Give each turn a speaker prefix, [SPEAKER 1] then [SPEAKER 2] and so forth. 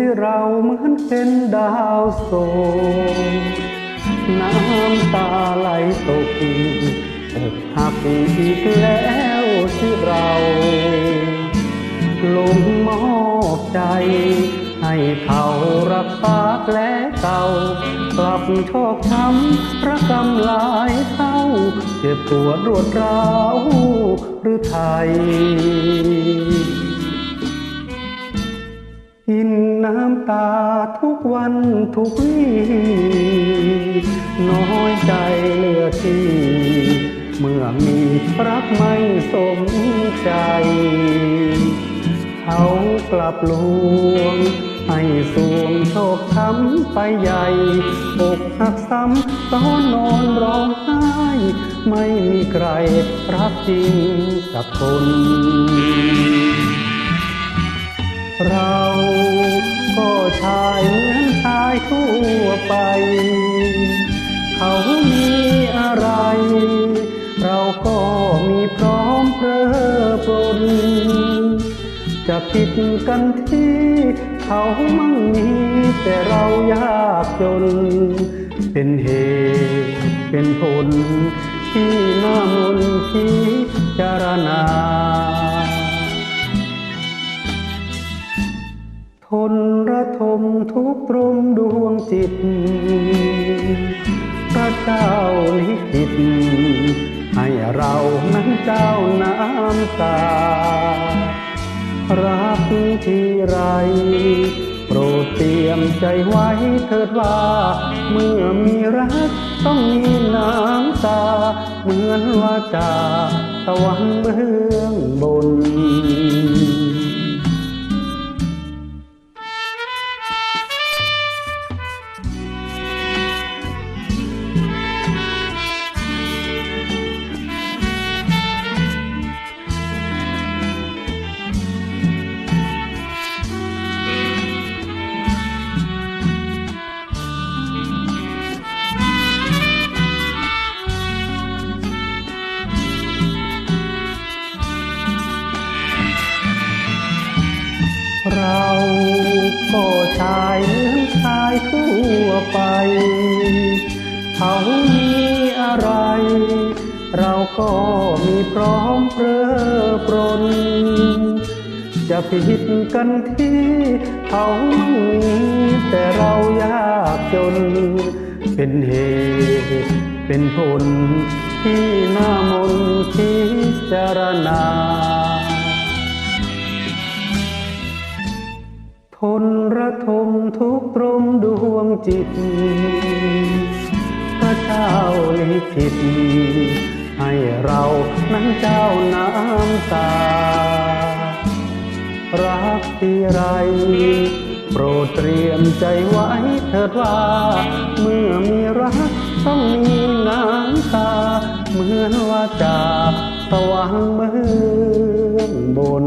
[SPEAKER 1] ที่เราเหมือนเป็นดาวโศกน้ำตาไหลตกอกหักอีกแล้วที่เราลงมอบใจ ให้เขารักษาแผลเก่ากลับโชคช้ำระกำลายเท่าเจ็บปวดรวดร้าวหรือไทย น้ำตาทุกวันทุกวี่น้อยใจเหลือที่ เมื่อมีรักไม่สมใจ เขากลับลวง ให้สวงโชคช้ำไปใหญ่อกหักซ้ำซ้อนนอนร้องไห้ ไม่มีใครรักจริงกับคนราก็ ก็มีพร้อมเพร่อปรนจะผิดกันที่เขามั่งมีแต่เรายากจน เป็นเหตุเป็นผลที่น่ามนพิจารณา ทนระทมทุกตรมดวงจิต พระเจ้าลิขิตำตา รักที่ไร โปรดเตรียมใจไว้เถิดว่า เมื่อมีรักต้องมีน้ำตา เหมือนว่าจาสวรรค์เบื้องบน เราก็ชายเหมือนชายทั่วไป เขามีอะไร เราก็มีพร้อมเพร่อปรน จะผิดกันที่เขามันมีแต่เรายากจน เป็นเหตุเป็นผลที่น่ามนพิจารณา ระทมทุกตรมดวงจิตพระเจ้าลิขิตให้เรานั้นเจ้าน้ำตา รักที่ไร โปรดเตรียมใจไว้เถิดว่า เมื่อมีรักต้องมีน้ำตา เหมือนว่าจาสว่างเบื้องบน